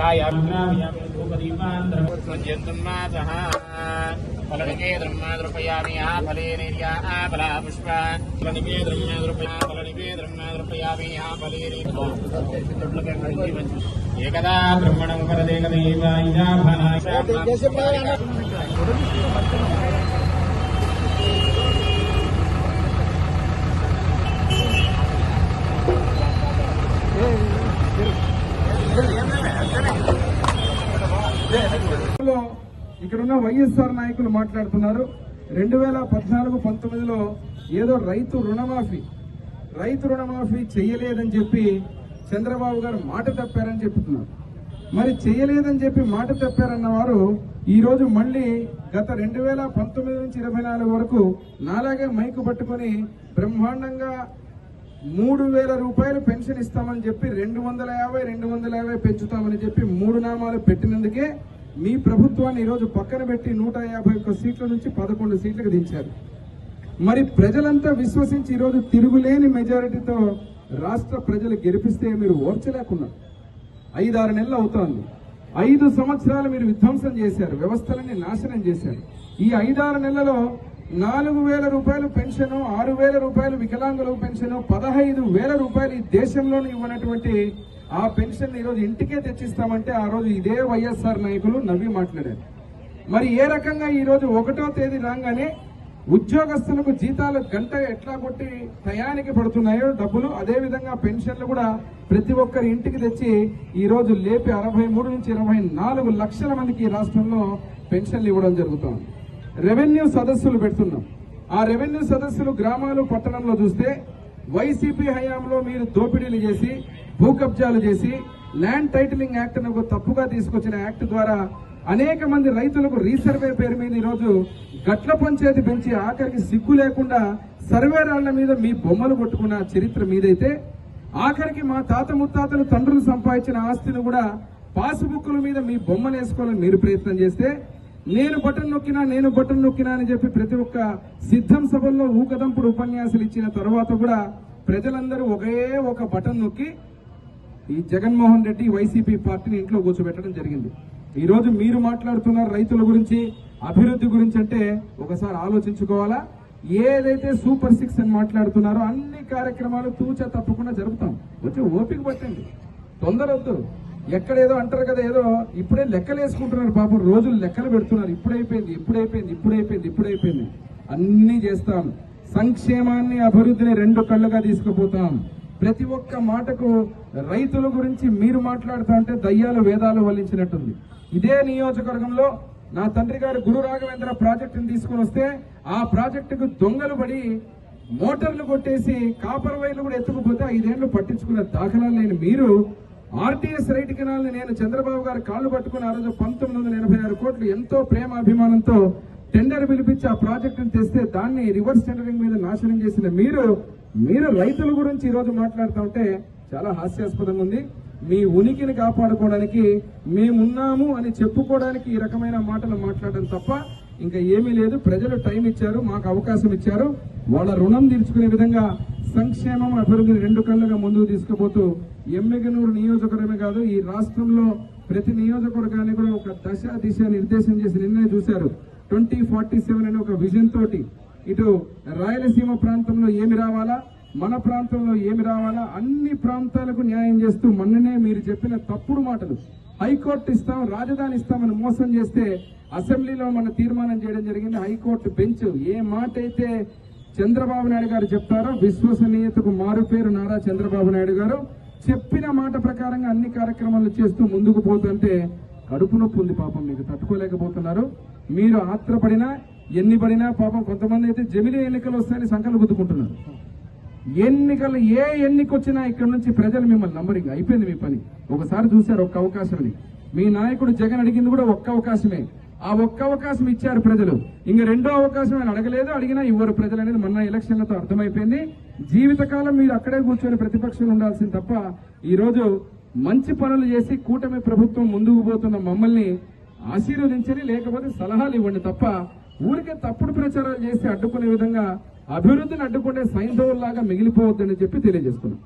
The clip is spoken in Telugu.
ध्रुपदीपान्द्रमृत्युन्मादः फलनिके द्रह्मा द्रुपयामि आ फला पुष्पा फलनिके द्रह्मा द्रुपया फलनिके द्रह्मा द्रुपयामि Yeah. ఇక్కడున్న వైఎస్ఆర్ నాయకులు మాట్లాడుతున్నారు. రెండు వేల పద్నాలుగు పంతొమ్మిదిలో ఏదో రైతు రుణమాఫీ రైతు రుణమాఫీ చేయలేదని చెప్పి చంద్రబాబు గారు మాట తప్పారని చెప్తున్నారు. మరి చేయలేదని చెప్పి మాట తప్పారన్న వారు ఈరోజు మళ్ళీ గత రెండు వేల పంతొమ్మిది నుంచి ఇరవై నాలుగు వరకు నాలాగే మైకు పట్టుకొని బ్రహ్మాండంగా మూడు వేల రూపాయలు పెన్షన్ ఇస్తామని చెప్పి రెండు వందల యాభై రెండు వందల యాభై పెంచుతామని చెప్పి మూడు నామాలు పెట్టినందుకే మీ ప్రభుత్వాన్ని ఈరోజు పక్కన పెట్టి నూట యాభై ఒక్క సీట్ల నుంచి పదకొండు సీట్లకు దించారు. మరి ప్రజలంతా విశ్వసించి ఈరోజు తిరుగులేని మెజారిటీతో రాష్ట్ర ప్రజలు గెలిపిస్తే మీరు ఓర్చలేకున్నారు. ఐదారు నెలలు అవుతోంది. ఐదు సంవత్సరాలు మీరు విధ్వంసం చేశారు. వ్యవస్థలన్నీ నాశనం చేశారు. ఈ ఐదారు నెలలో నాలుగు వేల రూపాయలు పెన్షన్ ఆరు వేల రూపాయలు వికలాంగుల పెన్షన్ పదహైదు వేల రూపాయలు ఈ దేశంలోనే ఇవ్వనటువంటి ఆ పెన్షన్ ఈరోజు ఇంటికే తెచ్చిస్తామంటే ఆ రోజు ఇదే వైఎస్ఆర్ నాయకులు నవ్వి మాట్లాడారు. మరి ఏ రకంగా ఈరోజు ఒకటో తేదీ రాగానే ఉద్యోగస్తులకు జీతాలు గంట ఎట్లా కొట్టి టయానికి పడుతున్నాయో డబ్బులు అదేవిధంగా పెన్షన్లు కూడా ప్రతి ఒక్కరి ఇంటికి తెచ్చి ఈ రోజు లేపి అరవై మూడు నుంచి ఇరవై నాలుగు లక్షల మందికి ఈ రాష్ట్రంలో పెన్షన్లు ఇవ్వడం జరుగుతోంది. రెవెన్యూ సదస్సులు పెడుతున్నాం. ఆ రెవెన్యూ సదస్సులు గ్రామాలు పట్టణంలో చూస్తే వైసీపీ హయాంలో మీరు దోపిడీలు చేసి భూ కబ్జాలు చేసి ల్యాండ్ టైటిలింగ్ యాక్ట్ అని ఒక తప్పుగా తీసుకొచ్చిన యాక్ట్ ద్వారా అనేక మంది రైతులకు రీసర్వే పేరు మీద ఈరోజు గట్ల పంచాయతీ పెంచి ఆఖరికి సిగ్గు లేకుండా సర్వే రాళ్ళ మీద మీ బొమ్మలు కొట్టుకున్న చరిత్ర మీదైతే ఆఖరికి మా తాత ముత్తాతలు తండ్రులు సంపాదించిన ఆస్తిని కూడా పాసుబుక్కుల మీద మీ బొమ్మలు వేసుకోవాలని మీరు ప్రయత్నం చేస్తే నేను బటన్ నొక్కినా నేను బటన్ నొక్కినా అని చెప్పి ప్రతి ఒక్క సిద్ధం సభల్లో ఊకదంపుడు ఉపన్యాసాలు ఇచ్చిన తర్వాత కూడా ప్రజలందరూ ఒకే ఒక బటన్ నొక్కి ఈ జగన్మోహన్ రెడ్డి వైసీపీ పార్టీని ఇంట్లో కూర్చోబెట్టడం జరిగింది. ఈరోజు మీరు మాట్లాడుతున్నారు రైతుల గురించి అభివృద్ధి గురించి అంటే ఒకసారి ఆలోచించుకోవాలా? ఏదైతే సూపర్ సిక్స్ అని మాట్లాడుతున్నారో అన్ని కార్యక్రమాలు తూచా తప్పకుండా జరుపుతాం. వచ్చి ఓపిక పట్టండి. తొందర ఎక్కడేదో అంటారు కదా ఏదో ఇప్పుడే లెక్కలు వేసుకుంటున్నారు పాపం రోజులు లెక్కలు పెడుతున్నారు. ఇప్పుడైపోయింది ఇప్పుడైపోయింది ఇప్పుడైపోయింది ఇప్పుడైపోయింది. అన్నీ చేస్తాం. సంక్షేమాన్ని అభివృద్ధిని రెండు కళ్ళుగా తీసుకుపోతాం. ప్రతి ఒక్క మాటకు రైతుల గురించి మీరు మాట్లాడుతూ ఉంటే దయ్యాలు వేదాలు వల్లించినట్టుంది. ఇదే నియోజకవర్గంలో నా తండ్రి గారు గురు రాఘవేంద్ర ప్రాజెక్టును తీసుకుని వస్తే ఆ ప్రాజెక్టుకు దొంగలు పడి మోటార్లు కొట్టేసి కాపర్ వైర్లు కూడా ఎత్తుకుపోతే ఐదేళ్ళు పట్టించుకున్న దాఖలాలు లేని మీరు ఆర్టీఎస్ రైట్ కెనాల్ని నేను చంద్రబాబు గారు కాళ్ళు పట్టుకుని ఆ రోజు పంతొమ్మిది వందల ఎనభై ఆరు కోట్లు ఎంతో ప్రేమ అభిమానంతో టెండర్ పిలిపించి ఆ ప్రాజెక్టును తెస్తే దాన్ని రివర్స్ టెండరింగ్ మీద నాశనం చేసిన మీరు మీరు రైతుల గురించి ఈరోజు మాట్లాడుతూ ఉంటే చాలా హాస్యాస్పదంగా ఉంది. మీ ఉనికిని కాపాడుకోవడానికి మేమున్నాము అని చెప్పుకోవడానికి ఈ రకమైన మాటలు మాట్లాడడం తప్ప ఇంకా ఏమీ లేదు. ప్రజలు టైం ఇచ్చారు మాకు అవకాశం ఇచ్చారు. వాళ్ళ రుణం తీర్చుకునే విధంగా సంక్షేమం అభివృద్ధిని రెండు కళ్ళుగా ముందుకు తీసుకుపోతూ ఎమ్మెగనూరు నియోజకవర్గమే కాదు ఈ రాష్ట్రంలో ప్రతి నియోజకవర్గాన్ని కూడా ఒక దశ దిశ నిర్దేశం చేసి నిన్నే చూశారు. ట్వంటీ ఫార్టీ సెవెన్ అనే ఒక విజన్ తోటి ఇటు రాయలసీమ ప్రాంతంలో ఏమి రావాలా మన ప్రాంతంలో ఏమి రావాలా అన్ని ప్రాంతాలకు న్యాయం చేస్తూ మొన్ననే మీరు చెప్పిన తప్పుడు మాటలు. హైకోర్టు ఇస్తాం రాజధాని ఇస్తామని మోసం చేస్తే అసెంబ్లీలో మన తీర్మానం చేయడం జరిగింది. హైకోర్టు బెంచ్ ఏ మాట అయితే చంద్రబాబు నాయుడు గారు చెప్తారో విశ్వసనీయతకు మారు పేరు నారా చంద్రబాబు నాయుడు గారు. చెప్పిన మాట ప్రకారంగా అన్ని కార్యక్రమాలు చేస్తూ ముందుకు పోతుంటే కడుపు నొప్పి ఉంది పాపం మీకు. తట్టుకోలేకపోతున్నారు. మీరు ఆత్రపడినా ఎన్ని పడినా పాపం కొంతమంది అయితే జమిలి ఎన్నికలు వస్తాయని సంకలు గుద్దుకుంటున్నారు. ఎన్నికలు ఏ ఎన్నిక వచ్చినా ఇక్కడ నుంచి ప్రజలు మిమ్మల్ని నంబరింగ్ అయిపోయింది మీ పని. ఒకసారి చూశారు ఒక్క అవకాశం మీ నాయకుడు జగన్ అడిగింది కూడా ఒక్క అవకాశమే. ఆ ఒక్క అవకాశం ఇచ్చారు ప్రజలు. ఇంక రెండో అవకాశం ఆయన అడగలేదు అడిగినా ఇవ్వరు ప్రజలు అనేది మొన్న ఎలక్షన్లతో అర్థమైపోయింది. జీవితకాలం మీరు అక్కడే కూర్చొని ప్రతిపక్షం ఉండాల్సింది తప్ప ఈరోజు మంచి పనులు చేసి కూటమి ప్రభుత్వం ముందుకు పోతున్న మమ్మల్ని ఆశీర్వదించని లేకపోతే సలహాలు ఇవ్వండి తప్ప ఊరికే తప్పుడు ప్రచారాలు చేసి అడ్డుకునే విధంగా అభివృద్ధిని అడ్డుకునే సైంధవుల్లాగా మిగిలిపోవద్దని చెప్పి తెలియజేస్తున్నాం